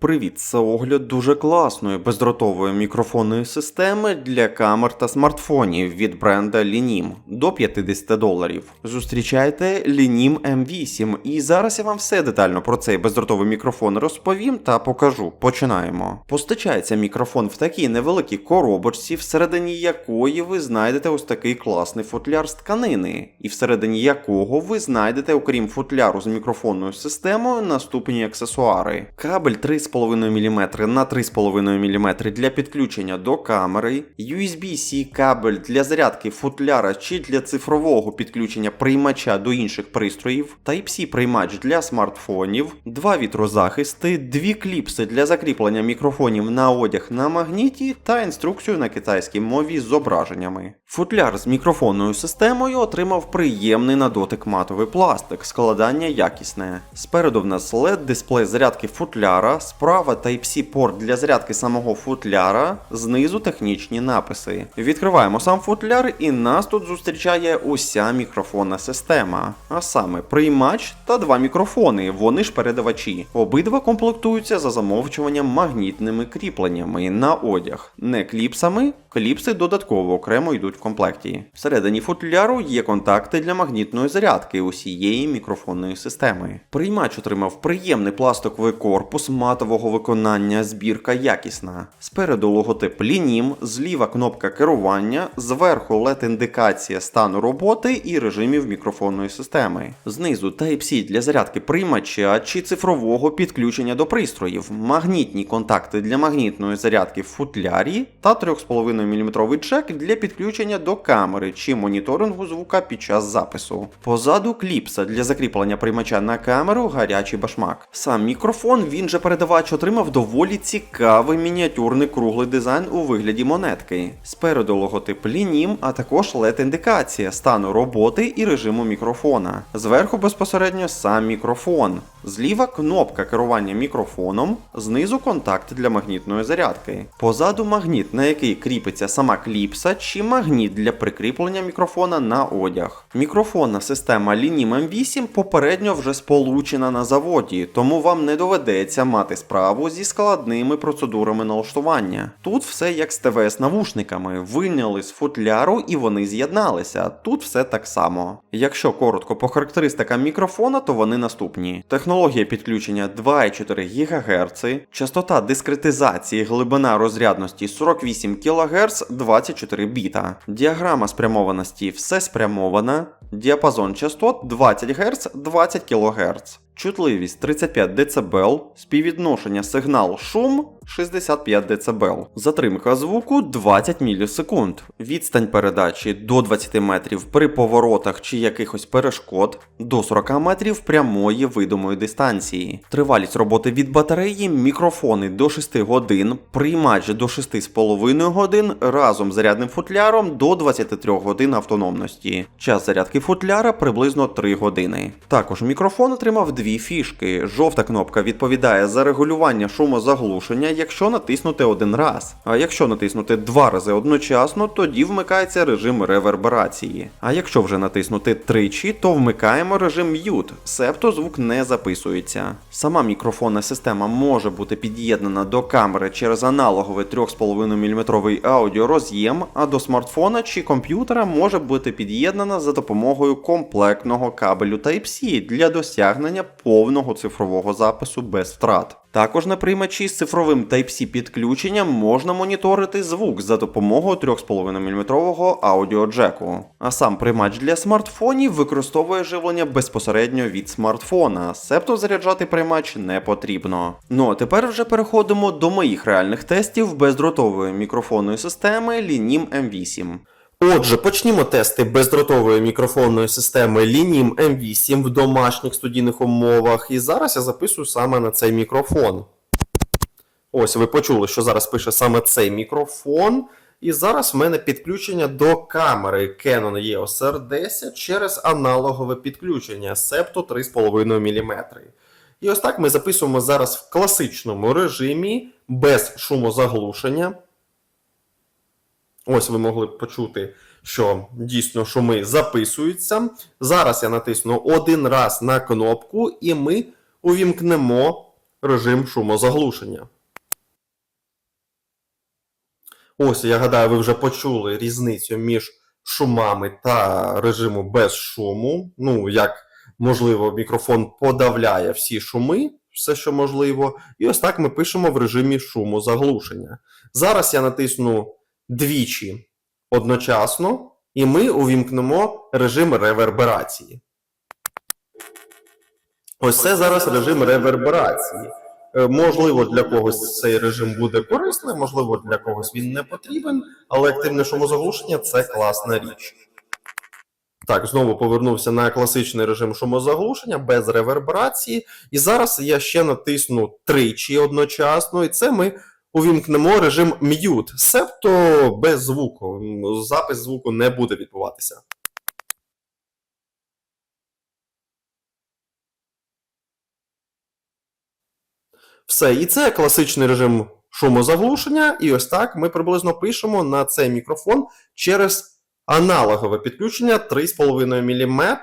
Привіт, це огляд дуже класної бездротової мікрофонної системи для камер та смартфонів від бренда Linim до 50 доларів. Зустрічайте Linim M8, і зараз я вам все детально про цей бездротовий мікрофон розповім та покажу. Починаємо. Постачається мікрофон в такій невеликій коробочці, всередині якої ви знайдете ось такий класний футляр з тканини, і всередині якого ви знайдете, окрім футляру з мікрофонною системою, наступні аксесуари. Кабель 3,5 мм на 3,5 мм для підключення до камери, USB-C кабель для зарядки футляра чи для цифрового підключення приймача до інших пристроїв, Type-C приймач для смартфонів, два вітрозахисти, дві кліпси для закріплення мікрофонів на одяг на магніті та інструкцію на китайській мові з зображеннями. Футляр з мікрофонною системою отримав приємний на дотик матовий пластик, складання якісне. Спереду в нас LED дисплей зарядки футляра, справа Type-C порт для зарядки самого футляра, знизу технічні написи. Відкриваємо сам футляр і нас тут зустрічає уся мікрофонна система. А саме приймач та два мікрофони, вони ж передавачі. Обидва комплектуються за замовчуванням магнітними кріпленнями на одяг, не кліпсами. Кліпси додатково окремо йдуть в комплекті. Всередині футляру є контакти для магнітної зарядки усієї мікрофонної системи. Приймач отримав приємний пластиковий корпус матового виконання, збірка якісна. Спереду логотип Linim, зліва кнопка керування, зверху LED-індикація стану роботи і режимів мікрофонної системи. Знизу Type-C для зарядки приймача чи цифрового підключення до пристроїв, магнітні контакти для магнітної зарядки в футлярі та 3,5 мм чек для підключення до камери чи моніторингу звука під час запису. Позаду кліпса для закріплення приймача на камеру гарячий башмак. Сам мікрофон, він же передавач, отримав доволі цікавий мініатюрний круглий дизайн у вигляді монетки. Спереду логотип лінім, а також LED-індикація стану роботи і режиму мікрофона. Зверху безпосередньо сам мікрофон. Зліва кнопка керування мікрофоном, знизу контакт для магнітної зарядки. Позаду магніт, на який кріпиться сама кліпса, чи магніт для прикріплення мікрофона на одяг. Мікрофонна система Linim M8 попередньо вже сполучена на заводі, тому вам не доведеться мати справу зі складними процедурами налаштування. Тут все як з ТВС навушниками, виняли з футляру і вони з'єдналися. Тут все так само. Якщо коротко по характеристикам мікрофона, то вони наступні: технологія підключення 2,4 ГГц, частота дискретизації, глибина розрядності 48 кГц 24 біта, діаграма спрямованості все спрямована, діапазон частот 20 Гц 20 кГц. Чутливість 35 дБ, співвідношення сигнал шум 65 дБ, затримка звуку 20 мілісекунд, відстань передачі до 20 метрів при поворотах чи якихось перешкод, до 40 метрів прямої видимої дистанції, тривалість роботи від батареї, мікрофони до 6 годин, приймач до 6,5 годин разом з зарядним футляром до 23 годин автономності. Час зарядки футляра приблизно 3 години. Також мікрофон отримав дві фішки. Жовта кнопка відповідає за регулювання шумозаглушення, якщо натиснути один раз. А якщо натиснути два рази одночасно, тоді вмикається режим реверберації. А якщо вже натиснути тричі, то вмикаємо режим mute, себто звук не записується. Сама мікрофонна система може бути під'єднана до камери через аналоговий 3,5 мм аудіороз'єм, а до смартфона чи комп'ютера може бути під'єднана за допомогою комплектного кабелю Type-C для досягнення повного цифрового запису без втрат. Також на приймачі з цифровим Type-C підключенням можна моніторити звук за допомогою 3,5 мм аудіоджеку. А сам приймач для смартфонів використовує живлення безпосередньо від смартфона, себто заряджати приймач не потрібно. Ну а тепер вже переходимо до моїх реальних тестів бездротової мікрофонної системи Linim M8. Отже, почнімо тести бездротової мікрофонної системи Linim M8 в домашніх студійних умовах. І зараз я записую саме на цей мікрофон. Ось ви почули, що зараз пише саме цей мікрофон. І зараз в мене підключення до камери Canon EOS R10 через аналогове підключення, септо 3,5 мм. І ось так ми записуємо зараз в класичному режимі без шумозаглушення. Ось ви могли почути, що дійсно шуми записуються. Зараз я натисну один раз на кнопку, і ми увімкнемо режим шумозаглушення. Ось, я гадаю, ви вже почули різницю між шумами та режиму без шуму. Ну, як можливо, мікрофон подавляє всі шуми, все, що можливо. І ось так ми пишемо в режимі шумозаглушення. Зараз я натисну двічі одночасно, і ми увімкнемо режим реверберації. Ось це зараз режим реверберації. Е, Можливо, для когось цей режим буде корисним, можливо, для когось він не потрібен, але активне шумозаглушення це класна річ. Так, знову повернувся на класичний режим шумозаглушення без реверберації. І зараз я ще натисну тричі одночасно, і це ми увімкнемо режим mute, себто без звуку. Запис звуку не буде відбуватися. Все, і це класичний режим шумозаглушення. І ось так ми приблизно пишемо на цей мікрофон через аналогове підключення 3,5 мм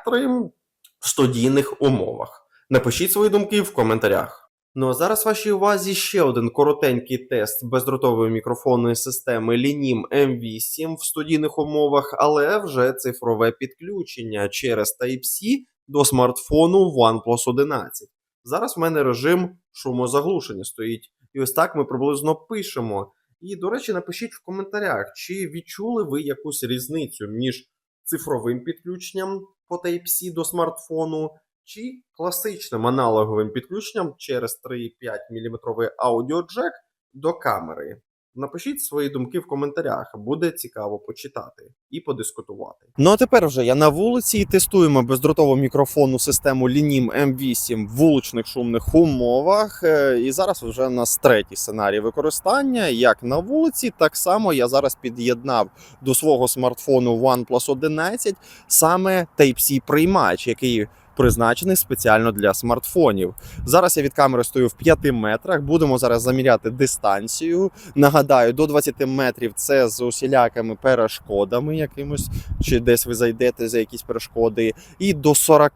в студійних умовах. Напишіть свої думки в коментарях. Ну а зараз вашій увазі ще один коротенький тест бездротової мікрофонної системи Linim M8 в студійних умовах, але вже цифрове підключення через Type-C до смартфону OnePlus 11. Зараз в мене режим шумозаглушення стоїть. І ось так ми приблизно пишемо. І, до речі, напишіть в коментарях, чи відчули ви якусь різницю між цифровим підключенням по Type-C до смартфону, чи класичним аналоговим підключенням через 3,5 мм аудіоджек до камери. Напишіть свої думки в коментарях, буде цікаво почитати і подискутувати. Ну а тепер вже я на вулиці і тестуємо бездротову мікрофонну систему Linim M8 в вуличних шумних умовах. Е, І зараз вже у нас третій сценарій використання. Як на вулиці, так само я зараз під'єднав до свого смартфону OnePlus 11 саме Type-C приймач, який призначений спеціально для смартфонів. Зараз я від камери стою в 5 метрах. Будемо зараз заміряти дистанцію. Нагадаю, до 20 метрів це з усілякими перешкодами якимось, чи десь ви зайдете за якісь перешкоди, і до 40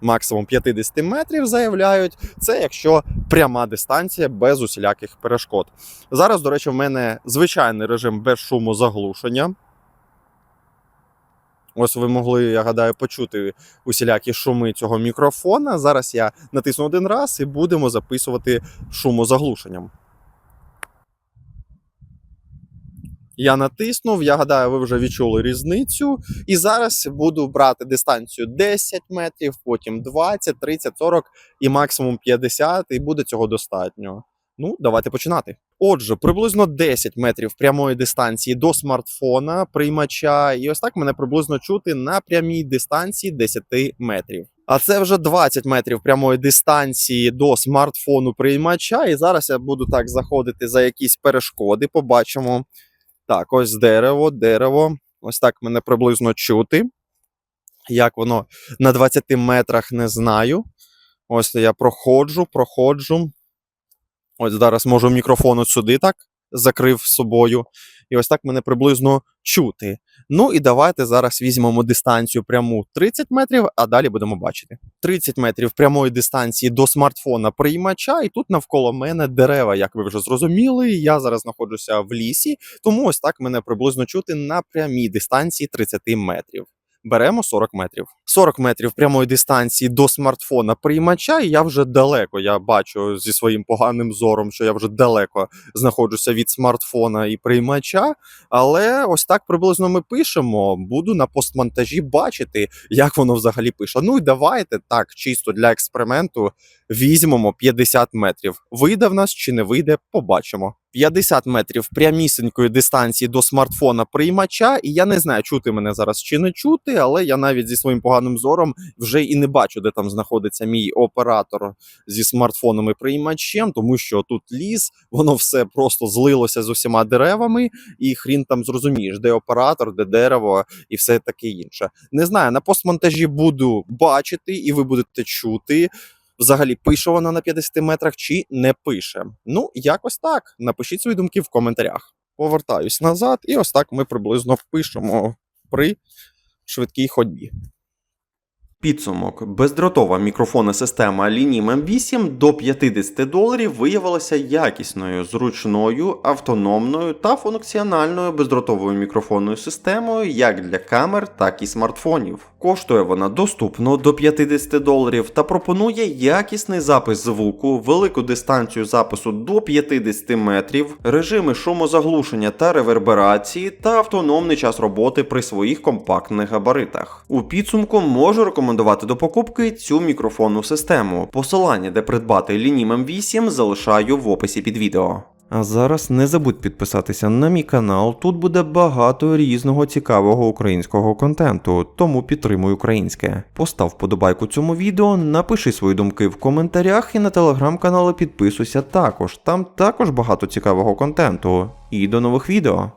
максимум 50 метрів заявляють. Це якщо пряма дистанція без усіляких перешкод. Зараз, до речі, в мене звичайний режим без шуму заглушення. Ось ви могли, я гадаю, почути усілякі шуми цього мікрофона. Зараз я натисну один раз і будемо записувати шумозаглушенням. Я натиснув, я гадаю, ви вже відчули різницю. І зараз буду брати дистанцію 10 метрів, потім 20, 30, 40 і максимум 50, і буде цього достатньо. Ну, давайте починати. Отже, приблизно 10 метрів прямої дистанції до смартфона приймача, і ось так мене приблизно чути на прямій дистанції 10 метрів. А це вже 20 метрів прямої дистанції до смартфону приймача. І зараз я буду так заходити за якісь перешкоди. Побачимо. Так, ось дерево, дерево. Ось так мене приблизно чути. Як воно на 20 метрах не знаю. Ось я проходжу, проходжу. Ось зараз можу мікрофон от сюди так закрив собою. І ось так мене приблизно чути. Ну і давайте зараз візьмемо дистанцію пряму 30 метрів, а далі будемо бачити. 30 метрів прямої дистанції до смартфона приймача, і тут навколо мене дерева, як ви вже зрозуміли. Я зараз знаходжуся в лісі, тому ось так мене приблизно чути на прямій дистанції 30 метрів. Беремо 40 метрів. 40 метрів прямої дистанції до смартфона приймача, і я вже далеко. Я бачу зі своїм поганим зором, що я вже далеко знаходжуся від смартфона і приймача. Але ось так приблизно ми пишемо. Буду на постмонтажі бачити, як воно взагалі пише. Ну і давайте так, чисто для експерименту, візьмемо 50 метрів. Вийде в нас чи не вийде, побачимо. 50 метрів прямісінької дистанції до смартфона приймача, і я не знаю, чути мене зараз чи не чути, але я навіть зі своїм поганим зором вже і не бачу, де там знаходиться мій оператор зі смартфоном і приймачем, тому що тут ліс, воно все просто злилося з усіма деревами, і хрін там зрозумієш, де оператор, де дерево і все таке інше. Не знаю, на постмонтажі буду бачити, і ви будете чути. Взагалі пише вона на 50 метрах чи не пише. Ну, якось так. Напишіть свої думки в коментарях. Повертаюсь назад, і ось так ми приблизно пишемо при швидкій ходьбі. Підсумок: бездротова мікрофонна система Linim M8 до 50 доларів виявилася якісною, зручною, автономною та функціональною бездротовою мікрофонною системою як для камер, так і смартфонів. Коштує вона доступно до 50 доларів та пропонує якісний запис звуку, велику дистанцію запису до 50 метрів, режими шумозаглушення та реверберації та автономний час роботи при своїх компактних габаритах. У підсумку можу рекомендувати до покупки цю мікрофонну систему. Посилання, де придбати Linim M8, залишаю в описі під відео. А зараз не забудь підписатися на мій канал. Тут буде багато різного цікавого українського контенту, тому підтримуй українське. Постав вподобайку цьому відео, напиши свої думки в коментарях і на телеграм-канали підписуйся також. Там також багато цікавого контенту. І до нових відео.